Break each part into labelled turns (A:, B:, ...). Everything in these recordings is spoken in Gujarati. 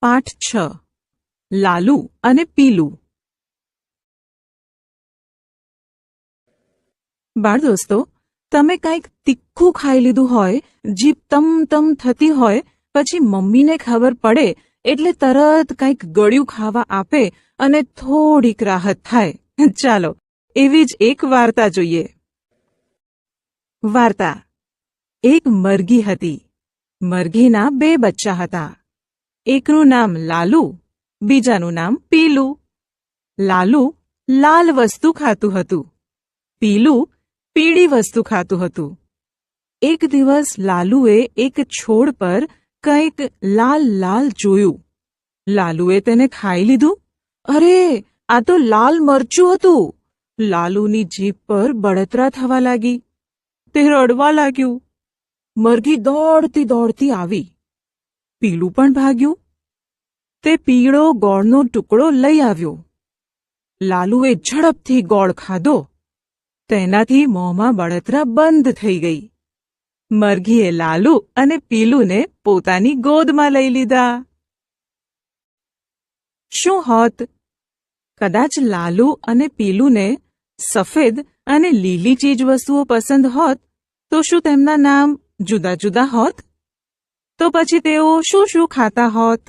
A: પાઠ છ. લાલુ અને પીલું. બાળ દોસ્તો, તમે કંઈક તીખું ખાઈ લીધું હોય, જીભ તમ તમ થતી હોય, પછી મમ્મીને ખબર પડે, એટલે તરત કંઈક ગળ્યું ખાવા આપે અને થોડીક રાહત થાય. ચાલો, એવી જ એક વાર્તા જોઈએ. વાર્તા. એક મરઘી હતી. મરઘીના બે બચ્ચા હતા. એકનું નામ લાલુ, બીજાનું નામ પીલું. લાલુ લાલ વસ્તુ ખાતું હતું. પીલું પીળી વસ્તુ ખાતું હતું. એક દિવસ લાલુએ એક છોડ પર કંઈક લાલ લાલ જોયું. લાલુએ તેને ખાઈ લીધું. અરે, આ તો લાલ મરચું હતું. લાલુની જીભ પર બળતરા થવા લાગી. તે રડવા લાગ્યું. મરઘી દોડતી દોડતી આવી. પીલું પણ ભાગ્યું? તે પીળો ગોળનો ટુકડો લઈ આવ્યો. લાલુએ ઝડપથી ગોળ ખાધો. તેનાથી મોંમાં બળતરા બંધ થઈ ગઈ. મરઘીએ લાલુ અને પીલુને પોતાની ગોદમાં લઈ લીધા. શું હોત? કદાચ લાલુ અને પીલુને સફેદ અને લીલી ચીજવસ્તુઓ પસંદ હોત તો શું તેમના નામ જુદા જુદા હોત? તો પછી તેઓ શું શું ખાતા હોત?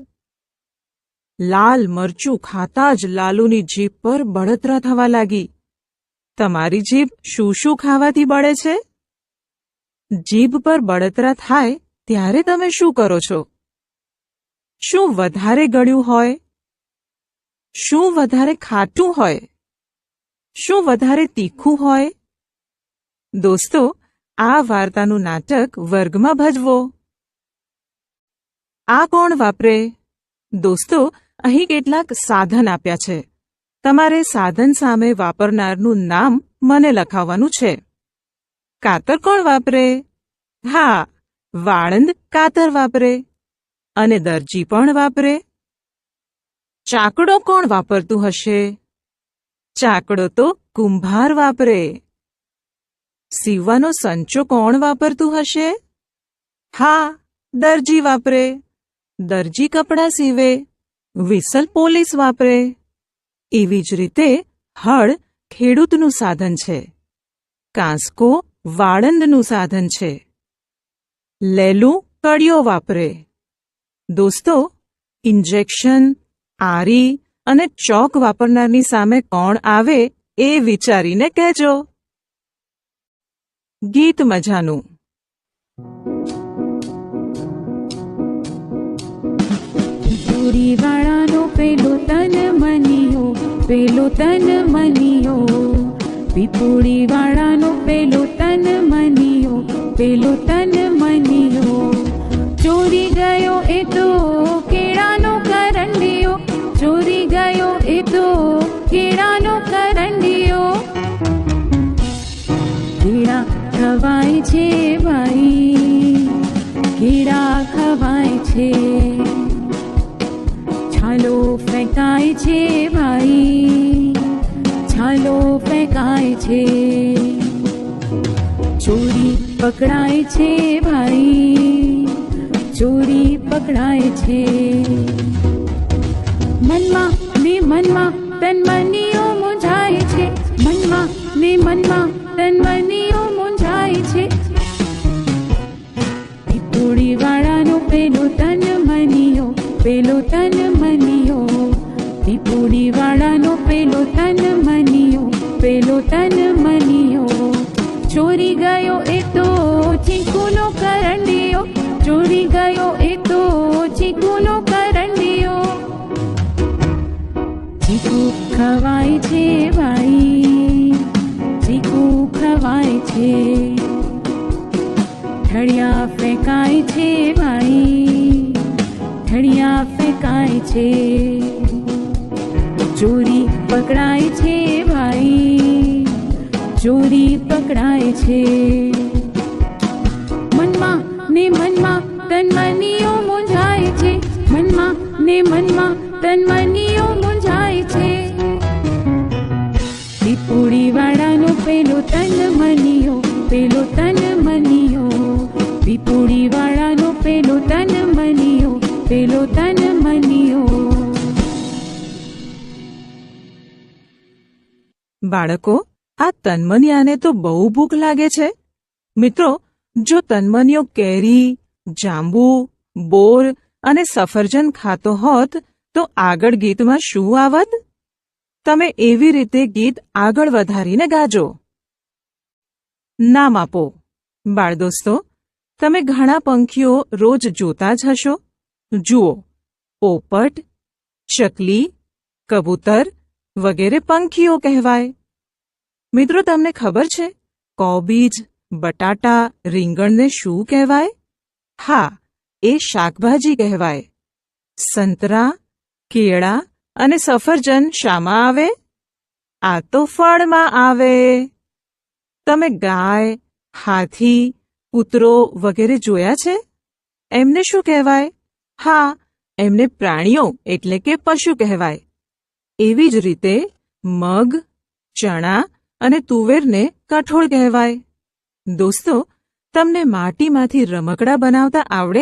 A: લાલ મરચું ખાતા જ લાલુની જીભ પર બળતરા થવા લાગી. તમારી જીભ શું શું ખાવાથી બળે છે? જીભ પર બળતરા થાય ત્યારે તમે શું કરો છો? શું વધારે ગળ્યું હોય? શું વધારે ખાટું હોય? શું વધારે તીખું હોય? દોસ્તો, આ વાર્તાનું નાટક વર્ગમાં ભજવો. આ કોણ વાપરે? દોસ્તો, અહીં કેટલાક સાધન આપ્યા છે. તમારે સાધન સામે વાપરનારનું નામ મને લખાવવાનું છે. કાતર કોણ વાપરે? હા, વાળંદ કાતર વાપરે. અને દરજી પણ વાપરે. ચાકડો કોણ વાપરતું હશે? ચાકડો તો કુંભાર વાપરે. સીવવાનો સંચો કોણ વાપરતું હશે? હા, દરજી વાપરે. દરજી કપડાં સીવે, વિસલ પોલીસ વાપરે. એવી જ રીતે હળ ખેડૂતનું સાધન છે. કાંસકો વાળંદનું સાધન છે. લેલું કડિયો વાપરે. દોસ્તો, ઇન્જેક્શન, આરી અને ચોક વાપરનારની સામે કોણ આવે એ વિચારીને કહેજો. ગીત મજાનું.
B: ચોરી વાળાનો પેલો તન મનિયો, પેલો તન મનિયો. પીપુડી વાળાનો પેલો તન મનિયો, પેલો તન મનિયો. ચોરી ગયો એ તો કેળાનો કરંડિયો, ચોરી ગયો એ તો કેળાનો કરંડિયો. કેળા ખવાય છે ભાઈ, કેળા ખવાય છે. છાલો ફેંકાય છે ભાઈ છાલો ફેંકાય છે. ચોરી પકડાય છે ભાઈ, ચોરી પકડાય છે. મનમાં ને મનમાં તન મનીઓ મૂંઝાય છે. મનમાં ને મનમાં તન મનિયો પીપુડી વાળાનો પેલો તન મનિયો પેલો તન મનિયો ચોરી ગયો એ તો ચીકુનો કરંડિયો, ચોરી ગયો એ તો ચીકુનો કરંડિયો. ચીકુ ખવાય છે ભાઈ ચીકુ ખવાય છે. ઠળિયા ફેંકાય છે ભાઈ ઠળિયા ફેંકાય છે. ચોરી પકડાય છે ભાઈ. ચોરી પકડાય છે. મનમાં ને મનમાં તનમનીઓ મૂંઝાય છે. મનમાં ને મનમાં તનમનીઓ મૂંઝાય છે. પીપુડી વાળાનો પેલો તન મનિયો પેલો તન મનિયો પેલો તન મનિયો.
A: બાળકો, આ તન્મનિયાને તો બહુ ભૂખ લાગે છે. મિત્રો, જો તન્મનિયો કેરી, જાંબુ, બોર અને સફરજન ખાતો હોત, તો આગળ ગીતમાં શું આવત? તમે એવી રીતે ગીત આગળ વધારીને ગાજો. નામ આપો. બાળદોસ્તો, તમે ઘણા પંખીઓ રોજ જોતા જ હશો. જુઓ, પોપટ, ચકલી, કબૂતર વગેરે પંખીઓ કહેવાય. મિત્રો, તમને ખબર છે, કોબીજ, બટાટા, રીંગણને શું કહેવાય? હા, એ શાકભાજી કહેવાય. સંતરા, કેળા અને સફરજન શામાં આવે? આ તો ફળમાં આવે. તમે ગાય, હાથી, કૂતરો વગેરે જોયા છે? એમને શું કહેવાય? હા એમને પ્રાણીઓ એટલે કે પશુ કહેવાય. એવી જ રીતે મગ ચણા અને તુવેરને કઠોળ કહેવાય. દોસ્તો તમને માટીમાંથી રમકડા બનાવતા આવડે?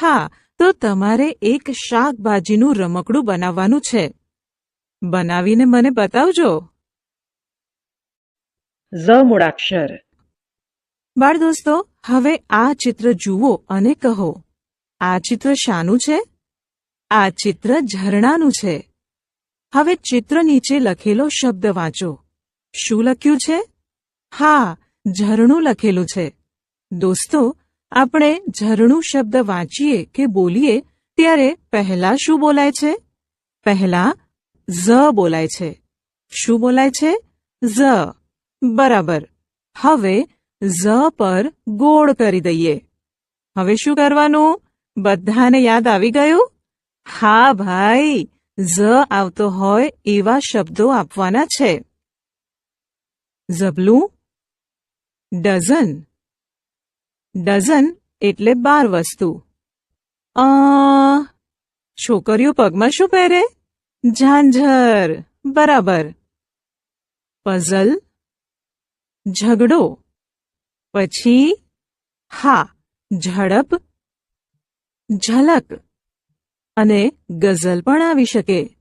A: હા તો તમારે એક શાકભાજીનું રમકડું બનાવવાનું છે. બનાવીને મને બતાવજો.
C: ઝ મૂળાક્ષર.
A: બાળ દોસ્તો હવે આ ચિત્ર જુઓ અને કહો. આ ચિત્ર શાનું છે? આ ચિત્ર ઝરણાનું છે. હવે ચિત્ર નીચે લખેલો શબ્દ વાંચો. શું લખ્યું છે? હા, ઝરણું લખેલું છે. દોસ્તો, આપણે ઝરણું શબ્દ વાંચીએ કે બોલીએ ત્યારે પહેલા શું બોલાય છે? પહેલા ઝ બોલાય છે. શું બોલાય છે? ઝ. બરાબર. હવે ઝ પર ગોળ કરી દઈએ. હવે શું કરવાનું? બધાને યાદ આવી ગયું? હા ભાઈ, ઝ આવતો હોય એવા શબ્દો આપવાના છે. ઝબલું, ડઝન. ડઝન એટલે બાર વસ્તુ. અ, છોકરીઓ પગમાં શું પહેરે? ઝાંઝર, બરાબર. પઝલ, ઝઘડો. પછી, હા, ઝડપ ઝલક અને ગઝલ પણ આવી શકે.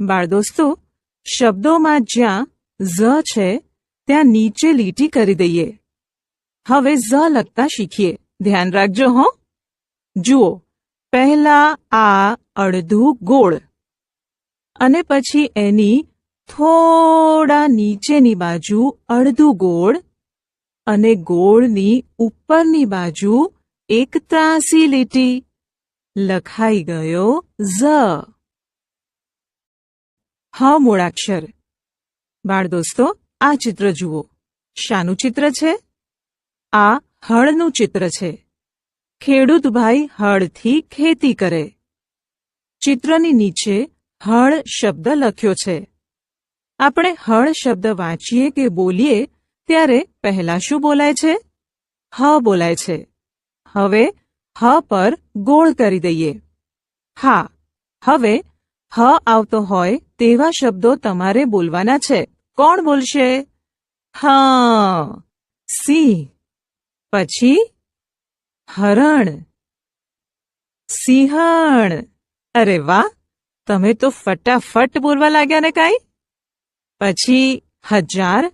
A: બાળદોસ્તો, શબ્દોમાં જ્યાં ઝ છે, ત્યાં નીચે લીટી કરી દઈએ. હવે ઝ લખતા શીખીએ. ધ્યાન રાખજો હો. જુઓ, પહેલા આ અડધું ગોળ અને પછી એની થોડા નીચેની બાજુ અડધું ગોળ અને ગોળની ઉપરની બાજુ એક ત્રાસી લીટી લખાઈ ગયો ઝ હ મૂળાક્ષર બાળ દોસ્તો આ ચિત્ર જુઓ શાનું ચિત્ર છે આ હળનું ચિત્ર છે ખેડૂત ભાઈ હળથી ખેતી કરે ચિત્રની નીચે હળ શબ્દ લખ્યો છે આપણે હળ શબ્દ વાંચીએ કે બોલીએ ત્યારે પહેલા શું બોલાય છે હ બોલાય છે હવે, હ પર ગોળ કરી દઈએ. હા, હવે, હ આવતો હોય તેવા શબ્દો તમારે બોલવાના છે. કોણ બોલશે? હા સિંહ પછી, હરણ. સિંહણ. અરે વાહ, તમે તો ફટાફટ બોલવા લાગ્યા ને કાંઈ? પછી, હજાર.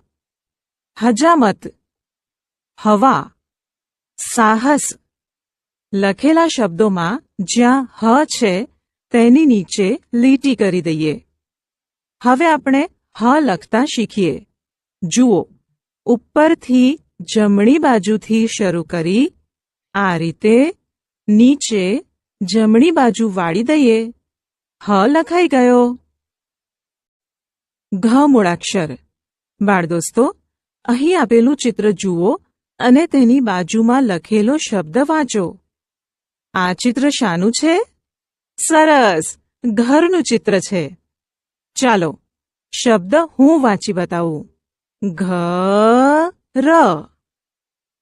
A: હજામત. હવા. સાહસ. લખેલા શબ્દોમાં જ્યાં હ છે, તેની નીચે લીટી કરી દઈએ. હવે આપણે હ લખતા શીખીએ. જુઓ, ઉપરથી જમણી બાજુથી શરૂ કરી, આ રીતે નીચે જમણી બાજુ વાળી દઈએ. હ લખાઈ ગયો. ઘ મૂળાક્ષર. બાળ દોસ્તો અહીં આપેલું ચિત્ર જુઓ અને તેની બાજુમાં લખેલો શબ્દ વાંચો. આ ચિત્ર શાનું છે? સરસ. ઘરનું ચિત્ર છે. ચાલો, શબ્દ હું વાંચી બતાવું. ઘર.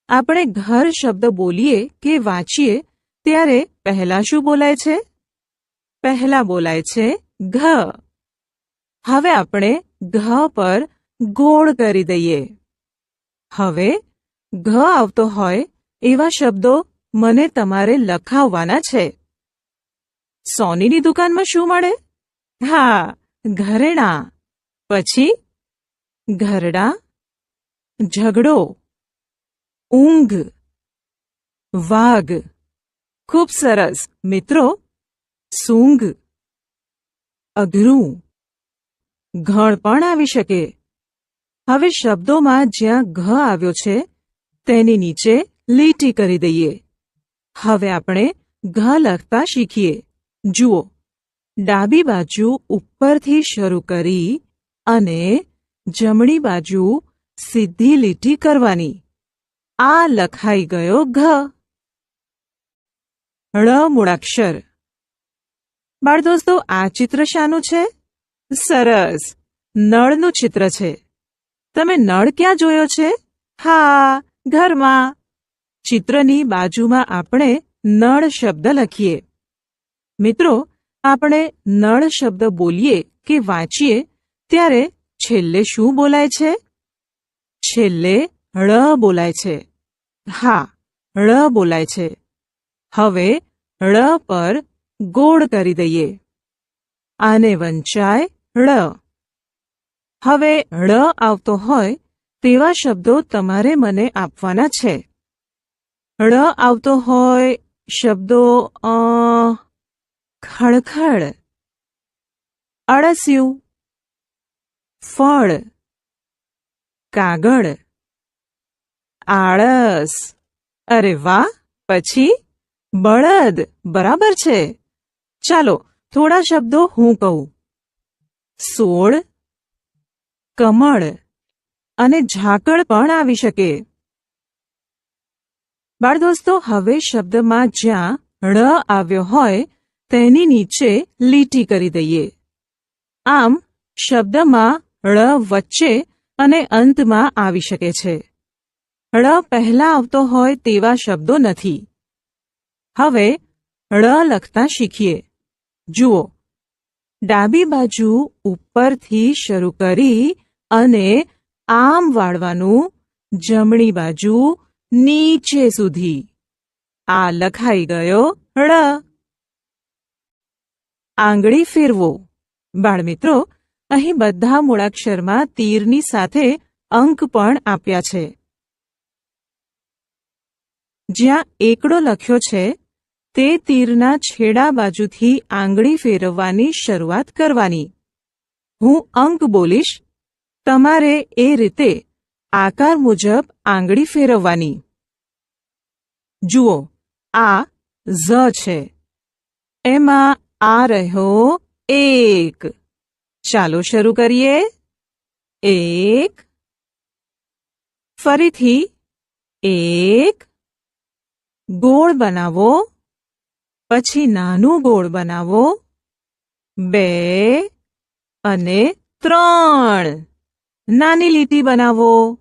A: આપણે ઘર શબ્દ બોલીએ કે વાંચીએ, ત્યારે પહેલા શું બોલાય છે? પહેલા બોલાય છે ઘ. હવે આપણે ઘ પર ગોળ કરી દઈએ. હવે, ઘ આવતો હોય એવા શબ્દો મને તમારે લખાવવાના છે. સોનીની દુકાનમાં શું મળે? હા, ઘરેણાં. પછી? ઘરડા. ઝઘડો. ઊંઘ. વાઘ. ખૂબ સરસ. મિત્રો, સૂંઘ. અઘરું. ઘણ પણ આવી શકે. હવે શબ્દોમાં જ્યાં ઘ આવ્યો છે, તેની નીચે લીટી કરી દઈએ. હવે આપણે ઘ લખતા શીખીએ. જુઓ. ડાબી બાજુ ઉપરથી શરૂ કરી અને જમણી બાજુ સીધી લીટી કરવાની. આ લખાઈ ગયો ઘ. ળ મૂળાક્ષર. બાળ દોસ્તો આ ચિત્ર શાનું છે? સરસ. નળનું ચિત્ર છે. તમે નળ ક્યાં જોયો છે? હા, ઘરમાં. ચિત્રની બાજુમાં આપણે નળ શબ્દ લખીએ. મિત્રો, આપણે નળ શબ્દ બોલીએ કે વાંચીએ, ત્યારે છેલ્લે શું બોલાય છે? છેલ્લે ળ બોલાય છે. હા, ળ બોલાય છે. હવે ળ પર ગોળ કરી દઈએ. આને વંચાય ળ. હવે ળ આવતો હોય તેવા શબ્દો તમારે મને આપવાના છે. ળ આવતો હોય શબ્દો, અ ખડખડ અળસિયું, ફળ, કાગળ, આળસ. અરે વાહ! પછી બળદ. બરાબર છે. ચાલો, થોડા શબ્દો હું કહું. સોળ, કમળ અને ઝાકળ પણ આવી શકે. બાળ દોસ્તો, હવે શબ્દમાં જ્યાં ળ આવ્યો હોય, તેની નીચે લીટી કરી દઈએ. આમ, શબ્દમાં ળ વચ્ચે અને અંતમાં આવી શકે છે. ળ પહેલા આવતો હોય તેવા શબ્દો નથી. હવે, ળ લખતા શીખીએ. જુઓ. ડાબી બાજુ ઉપરથી શરૂ કરી અને આમ વાળવાનું જમણી બાજુ નીચે સુધી. આ લખાઈ ગયો ળ આંગળી ફેરવો. બાળમિત્રો, અહીં બધા મૂળાક્ષરમાં તીરની સાથે અંક પણ આપ્યા છે. જ્યાં એકડો લખ્યો છે, તે તીરના છેડા બાજુથી આંગળી ફેરવવાની શરૂઆત કરવાની. હું અંક બોલીશ. તમારે એ રીતે આકાર મુજબ આંગળી ફેરવવાની. જુઓ, આ ઝ છે. એમાં આ રહ્યો એક. ચાલો શરૂ કરીએ. એક. ફરીથી એક. ગોળ બનાવો. પછી નાનું ગોળ બનાવો. બે અને ત્રણ. નાની લીટી બનાવો.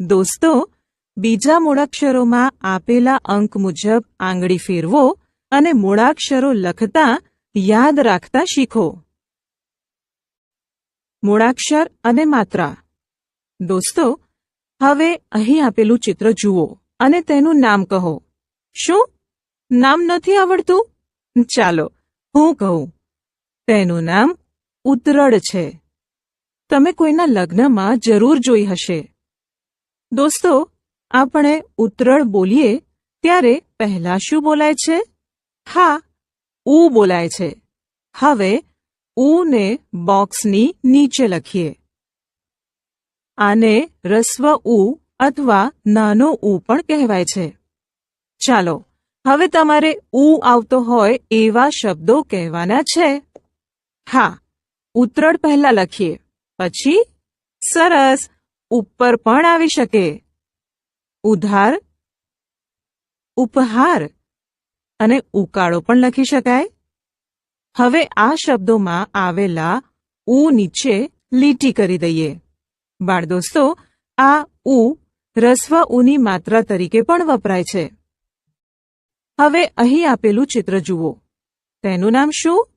A: દોસ્તો, બીજા મૂળાક્ષરોમાં આપેલા અંક મુજબ આંગળી ફેરવો અને મૂળાક્ષરો લખતા યાદ રાખતા શીખો. મૂળાક્ષર અને માત્રા. દોસ્તો, હવે અહીં આપેલું ચિત્ર જુઓ અને તેનું નામ કહો. શું? નામ નથી આવડતું? ચાલો, હું કહું. તેનું નામ ઉતરડ છે. તમે કોઈના લગ્નમાં જરૂર જોઈ હશે. દોસ્તો, આપણે ઉતરડ બોલીએ ત્યારે પહેલા શું બોલાય છે? હા, ઉ બોલાય છે. હવે, ઉને બોક્સની નીચે લખીએ. આને રસ્વ ઉ અથવા નાનો ઉ પણ કહેવાય છે. ચાલો, હવે તમારે ઉ આવતો હોય એવા શબ્દો કહેવાના છે. હા ઉતરડ પહેલા લખીએ. પછી, સરસ. ઉપર પણ આવી શકે. ઉધાર, ઉપહાર અને ઉકાળો પણ લખી શકાય. હવે આ શબ્દોમાં આવેલા ઉ નીચે લીટી કરી દઈએ. બાળ દોસ્તો, આ ઉ રસ્વ ઉની માત્રા તરીકે પણ વપરાય છે. હવે અહીં આપેલું ચિત્ર જુઓ. તેનું નામ શું?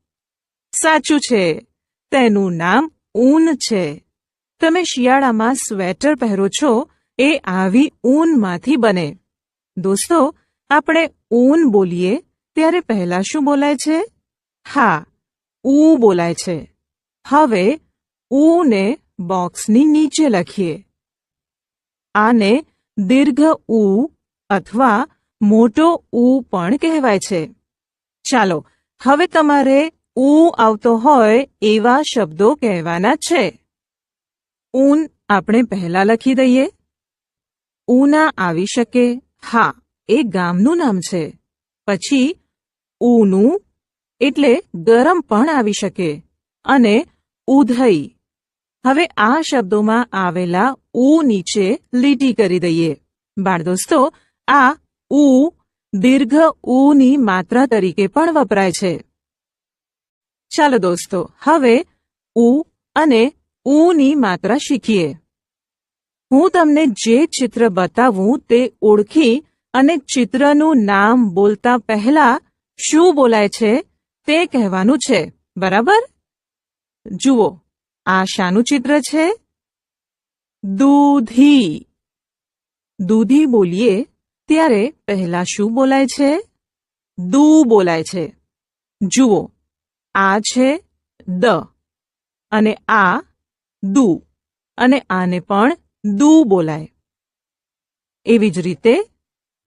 A: સાચું છે. તેનું નામ ઊન છે. તમે શિયાળામાં સ્વેટર પહેરો છો, એ આવી ઊનમાંથી બને. દોસ્તો, આપણે ઊન બોલીએ ત્યારે પહેલા શું બોલાય છે? હા ઉ બોલાય છે. હવે ઊને બોક્સની નીચે લખીએ. આને દીર્ઘ ઉ અથવા મોટો ઉ પણ કહેવાય છે. ચાલો, હવે તમારે ઉ આવતો હોય એવા શબ્દો કહેવાના છે. ઊન આપણે પહેલા લખી દઈએ. ઉના આવી શકે. હા, એ ગામનું નામ છે. પછી ઊનું એટલે ગરમ પણ આવી શકે. અને ઉધઈ. હવે આ શબ્દોમાં આવેલા ઉ નીચે લીટી કરી દઈએ. બાળ દોસ્તો આ ઉ દીર્ઘ ઊની માત્રા તરીકે પણ વપરાય છે. ચાલો દોસ્તો, હવે ઉ અને ઉની માત્રા શીખીએ. હું તમને જે ચિત્ર બતાવું તે ઓળખી અને ચિત્રનું નામ બોલતા પહેલા શું બોલાય છે તે કહેવાનું છે, બરાબર? જુઓ, આ શાનું ચિત્ર છે? દૂધી. દૂધી બોલીએ ત્યારે પહેલા શું બોલાય છે? દૂ બોલાય છે. જુઓ, આ છે દ અને આ દુ. અને આને પણ દુ બોલાય. એવી જ રીતે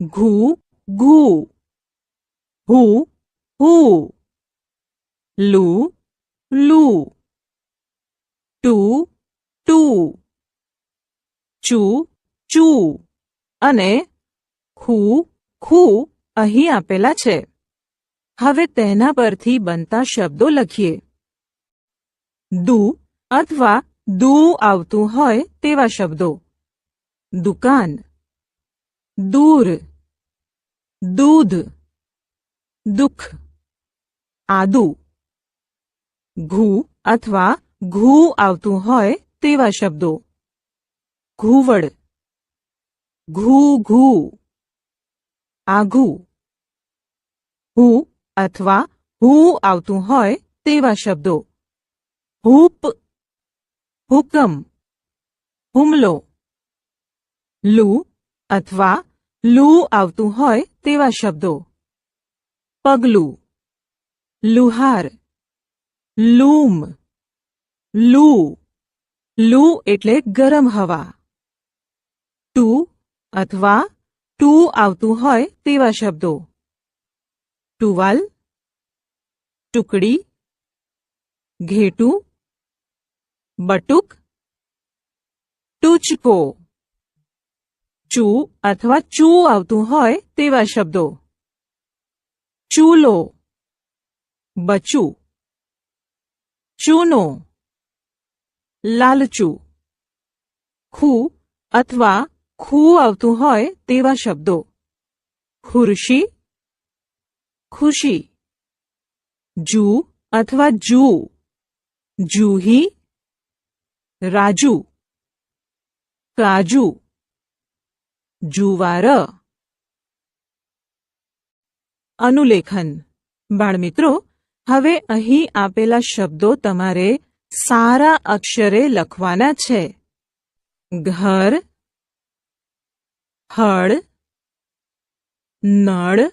A: ઘુ ઘુ. હુ હુ. લુ લુ. ટુ ટુ. ચુ ચુ. અને ખુ ખુ અહીં આપેલા છે. હવે તેના પરથી બનતા શબ્દો લખીએ. દુ અથવા દુ આવતું હોય તેવા શબ્દો દુકાન દૂર દૂધ દુઃખ આદુ ઘૂ અથવા ઘૂ આવતું હોય તેવા શબ્દો ઘૂવડ ઘૂ ઘૂ આઘું હું અથવા હું આવતું હોય તેવા શબ્દો હૂપ હુકમ હુમલો લૂ અથવા લૂ આવતું હોય તેવા શબ્દો પગલું લુહાર લૂમ લૂ લૂ એટલે ગરમ હવા ટુ અથવા ટુ આવતું હોય તેવા શબ્દો ટુવાલ ટુકડી ઘેટું બટુક ટૂચકો ચૂ અથવા ચૂ આવતું હોય તેવા શબ્દો ચૂલો બચું ચૂનો લાલચું ખૂ અથવા ખૂ આવતું હોય તેવા શબ્દો ખુરશી ખુશી જૂ અથવા જૂ જૂહી રાજુ, કાજુ, જુવાર, અનુલેખન. બાળમિત્રો, હવે અહીં આપેલા શબ્દો તમારે સારા અક્ષરે લખવાના છે. ઘર, હળ, નળ,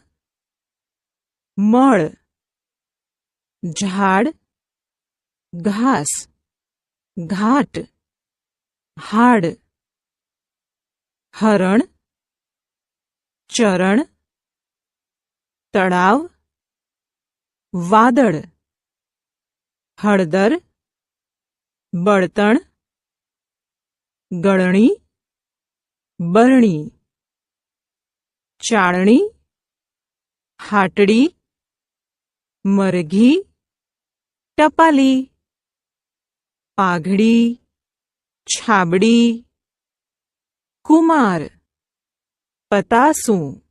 A: મળ, ઝાડ, ઘાસ. ઘાટ હાડ હરણ ચરણ તળાવ વાદળ હળદર બળતણ ગળણી બરણી ચાળણી હાટડી મરઘી ટપાલી. પાઘડી, છાબડી, કુમાર, પતાસું,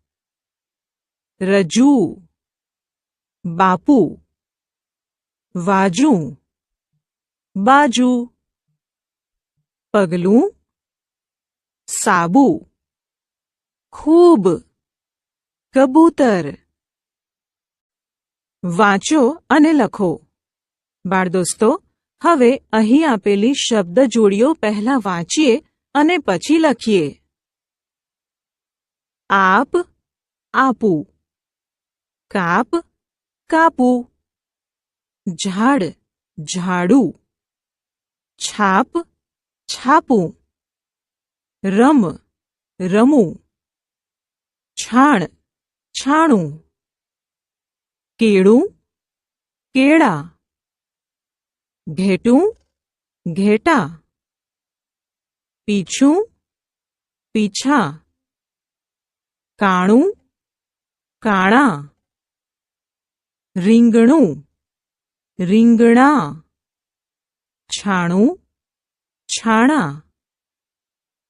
A: રજૂ, બાપુ, વાજું, બાજુ, પગલું, સાબુ, ખૂબ, કબૂતર. વાંચો અને લખો. બાળદોસ્તો હવે અહીં આપેલી શબ્દ જોડીઓ પહેલા વાંચીએ અને પછી લખીએ. આપ, આપું. કાપ, કાપું. ઝાડ, ઝાડુ. છાપ, છાપું. રમ, રમું. છાણ, છાણું. કેળું, કેળા. ઘેટું, ઘેટા, પીછું, પીછા, કાણું, કાણા, રીંગણું, રીંગણા, છાણું, છાણા,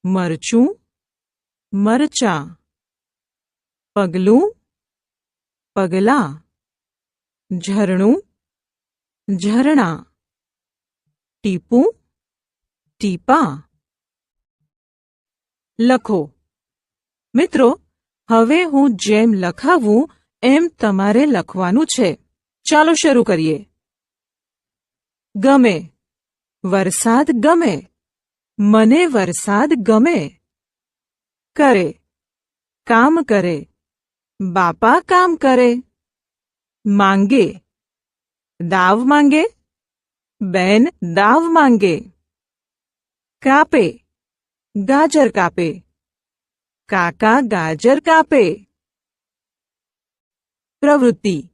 A: મરચું, મરચા, પગલું, પગલા, ઝરણું, ઝરણા ટીપું, ટીપા. લખો. મિત્રો, હવે હું જેમ લખાવું, એમ તમારે લખવાનું છે. ચાલો શરૂ કરીએ. ગમે. વરસાદ ગમે. મને વરસાદ ગમે. કરે. કામ કરે. બાપા કામ કરે. માંગે. દાવ માંગે. બેન, દાવ માંગે. કાપે. ગાજર કાપે. કાકા, ગાજર કાપે. પ્રવૃત્તિ.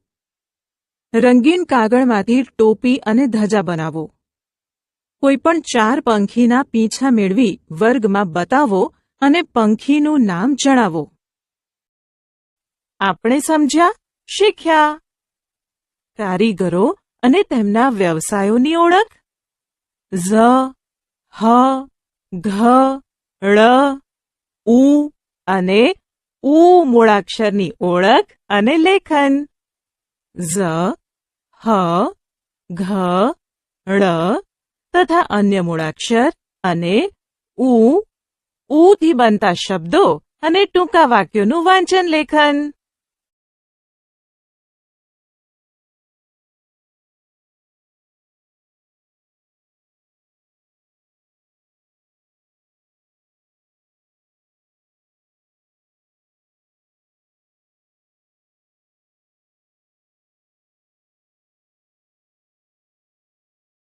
A: રંગીન કાગળમાંથી ટોપી અને ધજા બનાવો. કોઈપણ ચાર પંખીના પીંછા મેળવી વર્ગમાં બતાવો અને પંખીનું નામ જણાવો. આપણે સમજ્યા? શીખ્યા. કારીગરો અને તેમના વ્યવસાયોની ઓળખ? ઝ, હ, ઘ, ળ, ઉ અને ઉ મૂળાક્ષરની ઓળખ અને લેખન. ઝ, હ, ઘ, ળ તથા અન્ય મૂળાક્ષર અને ઉ. ઉથી બનતા શબ્દો અને ટૂંકા વાક્યોનું વાંચન લેખન